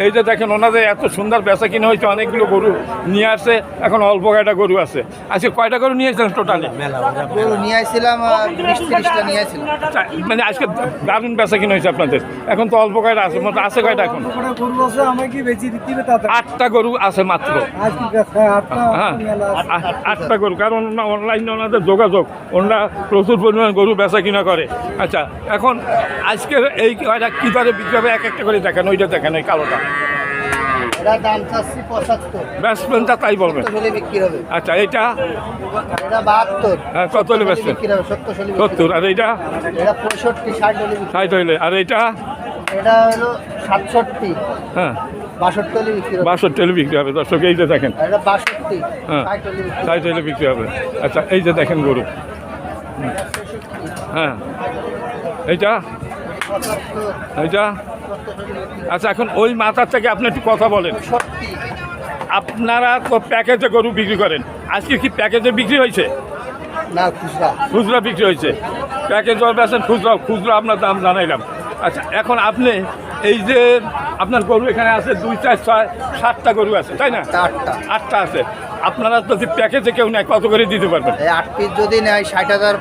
এই যে দেখেন ওনাদের এত সুন্দর বেচা কিনে হয়েছে অনেকগুলো গরু নিয়ে আসছে এখন অল্প কয়টা গরু আছে। আজকে কয়টা গরু টোটালি নিয়ে আসছিলাম নিয়ে আসছিলাম আচ্ছা, মানে আজকে দারুণ বেচা কিনে হয়েছে আপনাদের। এখন তো অল্প কয়টা আছে মতো আছে কয়টা এখন? আটটা গরু আছে মাত্র। হ্যাঁ। আ- আটটা গরু কারণ অনলাইনে ওনাদের যোগাযোগ ওনারা প্রচুর পরিমাণ গরু বেচা কিনা করে। আচ্ছা এখন আজকে এই কয়টা কী দরে বিক্রি হবে এক একটা করে দেখেন ওইটা দেখেন ওই কালোটা। এটা দাম চাচ্ছি পঁচাত্তর। ব্যাটসম্যানটা তাই বলবেন বিক্রি হবে। আচ্ছা এটা এটা বাহাত্তর। হ্যাঁ, কত হলে বেচবেন? বিক্রি হবে সত্তর হলে সত্তর আর এইটা? হবে। এটা পঁয়ষট্টি ষাট হলে ষাট হইলে আর এইটা? এটা হলো সাতষট্টি। হ্যাঁ। বাষট্টি হলে বিক্রি হবে। দর্শক এই যে দেখেন। হ্যাঁ। ষাট হলে বিক্রি হবে। আচ্ছা এই যে দেখেন গরু। হ্যাঁ। এইটা? এইটা? আচ্ছা এখন ওই মাথার থেকে আপনি একটু কথা বলেন। আপনারা তো প্যাকেজে গরু বিক্রি করেন। আজকে কি প্যাকেজে বিক্রি হয়েছে? না খুচরা। খুচরা বিক্রি হয়েছে। প্যাকেজ বেছেন খুচরা খুচরা আপনার দাম জানাইলাম। আচ্ছা এখন আপনি এই যে আপনার গরু এখানে আছে দুই চার ছয় সাতটা গরু আছে তাই না? আটটা। আটটা আছে। আপনারা যদি প্যাকেজে কেউ নেয় কত করে দিতে পারবেন? আট পিস যদি নেয় ষাট হাজার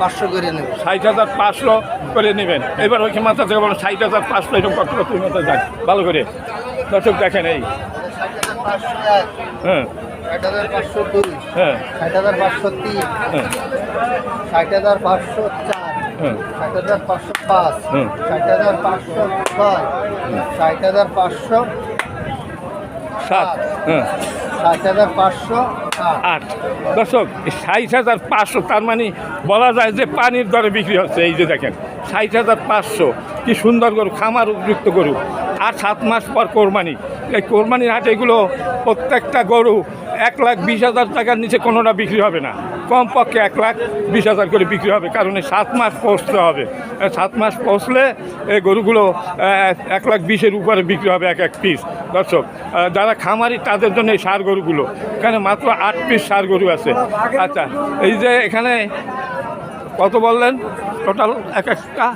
পাঁচশো করে নেবে ষাট হাজার পাঁচশো করে নেবেন এবার ওইখানে মাথা থেকে বলেন ষাট হাজার পাঁচশো এরকম কত কত মাথা যাক ভালো করে দর্শক দেখেন এই ষাট হাজার পাঁচশো হ্যাঁ ষাট হাজার পাঁচশো দুই হ্যাঁ ষাট হাজার পাঁচশো তিন হ্যাঁ ষাট হাজার পাঁচশো চার হ্যাঁ ষাট হাজার পাঁচশো পাঁচ হুম। ষাট হাজার পাঁচশো ছয় ষাট হাজার পাঁচশো সাত হ্যাঁ ষাট হাজার পাঁচশো আট। দর্শক সাইশ হাজার পাঁচশো, তার মানে বলা যায় যে পানির দরে বিক্রি হচ্ছে, এই যে দেখেন, ষাট হাজার পাঁচশো, কি সুন্দর গরু, খামার উপযুক্ত গরু। আর সাত মাস পর কোরবানি। এই কোরবানির হাটে এগুলো প্রত্যেকটা গরু এক লাখ বিশ হাজার টাকার নিচে কোনোটা বিক্রি হবে না। কমপক্ষে এক লাখ বিশ হাজার করে বিক্রি হবে, কারণ এই সাত মাস পৌঁছতে হবে। সাত মাস পৌঁছলে এই গরুগুলো এক লাখ বিশের উপরে বিক্রি হবে এক এক পিস দর্শক যারা খামারি, তাদের জন্য এই সার গরুগুলো, এখানে মাত্র আট পিস সার গরু আছে। আচ্ছা এই যে এখানে কত বললেন? টোটাল এক একটা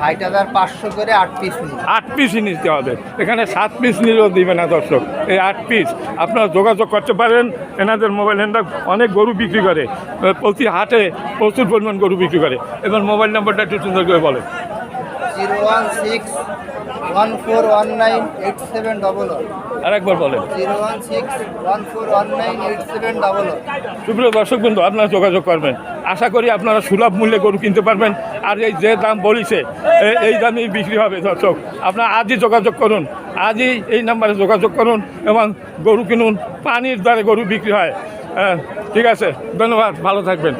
ষাট হাজার পাঁচশো করে আট পিস নিই আট পিসই নিতে হবে। এখানে সাত পিস নিলেও দিবে না দর্শক। এই আট পিস আপনারা যোগাযোগ করতে পারেন। এনাদের মোবাইল অনেক গরু বিক্রি করে। প্রতি হাটে প্রচুর পরিমাণ গরু বিক্রি করে। এবার মোবাইল নম্বরটা একটু সুন্দর করে বলে zero one six one four one nine eight seven double one. আরেকবার বলেন। Zero one six one four one nine eight seven double সুপ্রিয় দর্শক বিন্দু আপনারা যোগাযোগ করবেন। আশা করি আপনারা সুলভ মূল্যে গরু কিনতে পারবেন। আর এই যে দাম বলিছে এই দামেই বিক্রি হবে দর্শক। আপনারা আজই যোগাযোগ করুন আজই এই নাম্বারে যোগাযোগ করুন এবং গরু কিনুন পানির দ্বারে গরু বিক্রি হ্যাঁ, ঠিক আছে ধন্যবাদ ভালো থাকবেন।